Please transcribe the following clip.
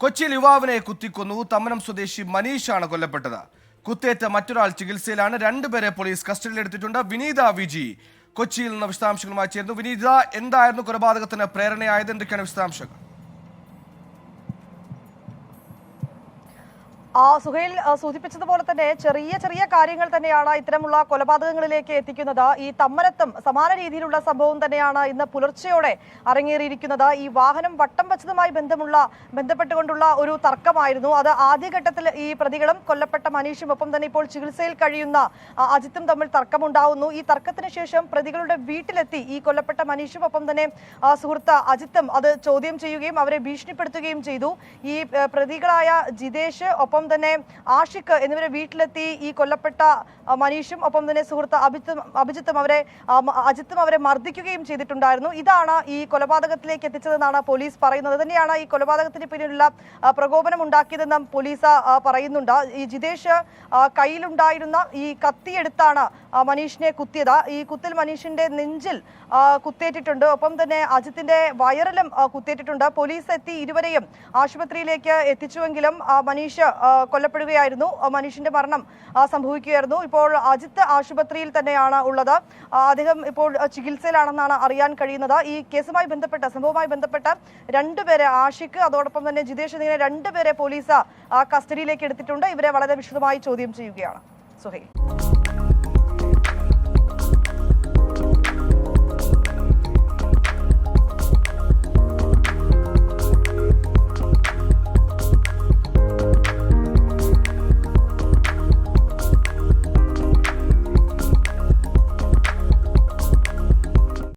കൊച്ചിയിൽ യുവാവിനെ കുത്തിക്കൊന്നു. തമ്മനം സ്വദേശി മനീഷാണ് കൊല്ലപ്പെട്ടത്. കുത്തേറ്റ മറ്റൊരാൾ ചികിത്സയിലാണ്. രണ്ടുപേരെ പോലീസ് കസ്റ്റഡിയിലെടുത്തിട്ടുണ്ട് വിനീത വിജി കൊച്ചിയിൽ നിന്ന് വിശദാംശങ്ങളുമായി ചേർന്നു വിനീത എന്തായിരുന്നു കൊലപാതകത്തിന് പ്രേരണയായത്? എന്തൊക്കെയാണ് വിശദാംശങ്ങൾ? സുഹൈൽ ആ, സൂചിപ്പിച്ചതുപോലെ തന്നെ ചെറിയ ചെറിയ കാര്യങ്ങൾ തന്നെയാണ് ഇത്തരമുള്ള കൊലപാതകങ്ങളിലേക്ക് എത്തിക്കുന്നത്. ഈ തമ്മനത്തും സമാന രീതിയിലുള്ള സംഭവം തന്നെയാണ് ഇന്ന് പുലർച്ചെയോടെ അരങ്ങേറിയിരിക്കുന്നത്. ഈ വാഹനം വട്ടം വെച്ചതുമായി ബന്ധമുള്ള ബന്ധപ്പെട്ടുകൊണ്ടുള്ള ഒരു തർക്കമായിരുന്നു. അത് ആദ്യഘട്ടത്തിൽ ഈ പ്രതികളും കൊല്ലപ്പെട്ട മനീഷും ഒപ്പം തന്നെ ഇപ്പോൾ ചികിത്സയിൽ കഴിയുന്ന അജിത്തും തമ്മിൽ തർക്കമുണ്ടാവുന്നു. ഈ തർക്കത്തിന് ശേഷം പ്രതികളുടെ വീട്ടിലെത്തി ഈ കൊല്ലപ്പെട്ട മനീഷും ഒപ്പം തന്നെ സുഹൃത്ത് അജിത്തും അത് ചോദ്യം ചെയ്യുകയും അവരെ ഭീഷണിപ്പെടുത്തുകയും ചെയ്തു. ഈ പ്രതികളായ ജിതേഷ് ഒപ്പം തന്നെ ആഷിഖ് എന്നിവരെ വീട്ടിലെത്തി ഈ കൊല്ലപ്പെട്ട മനീഷും ഒപ്പം തന്നെ സുഹൃത്ത് അഭിജിത്തും അഭിജിത്തും അവരെ അജിത്തും അവരെ മർദ്ദിക്കുകയും ചെയ്തിട്ടുണ്ടായിരുന്നു. ഇതാണ് ഈ കൊലപാതകത്തിലേക്ക് എത്തിച്ചതെന്നാണ് പോലീസ് പറയുന്നത്. തന്നെയാണ് ഈ കൊലപാതകത്തിന് പിന്നിലുള്ള പ്രകോപനം ഉണ്ടാക്കിയതെന്നും പോലീസ് പറയുന്നുണ്ട്. ഈ ജിതേഷ് കയ്യിലുണ്ടായിരുന്ന ഈ കത്തിയെടുത്താണ് മനീഷിനെ കുത്തിയത്. ഈ കുത്തിൽ മനീഷിന്റെ നെഞ്ചിൽ കുത്തേറ്റിട്ടുണ്ട്. ഒപ്പം തന്നെ അജിത്തിന്റെ വയറിലും കുത്തേറ്റിട്ടുണ്ട്. പോലീസ് എത്തി ഇരുവരെയും ആശുപത്രിയിലേക്ക് എത്തിച്ചുവെങ്കിലും മനീഷ് കൊല്ലപ്പെടുകയായിരുന്നു. മനുഷ്യന്റെ മരണം സംഭവിക്കുകയായിരുന്നു. ഇപ്പോൾ അജിത്ത് ആശുപത്രിയിൽ തന്നെയാണ് ഉള്ളത്. അദ്ദേഹം ഇപ്പോൾ ചികിത്സയിലാണെന്നാണ് അറിയാൻ കഴിയുന്നത്. ഈ കേസുമായി ബന്ധപ്പെട്ട സംഭവവുമായി ബന്ധപ്പെട്ട രണ്ടുപേരെ ആഷിഖ് അതോടൊപ്പം തന്നെ ജിതേഷ് എന്നിങ്ങനെ രണ്ടുപേരെ പോലീസ് കസ്റ്റഡിയിലേക്ക് എടുത്തിട്ടുണ്ട്. ഇവരെ വളരെ വിശദമായി ചോദ്യം ചെയ്യുകയാണ്. സുഹൈൽ.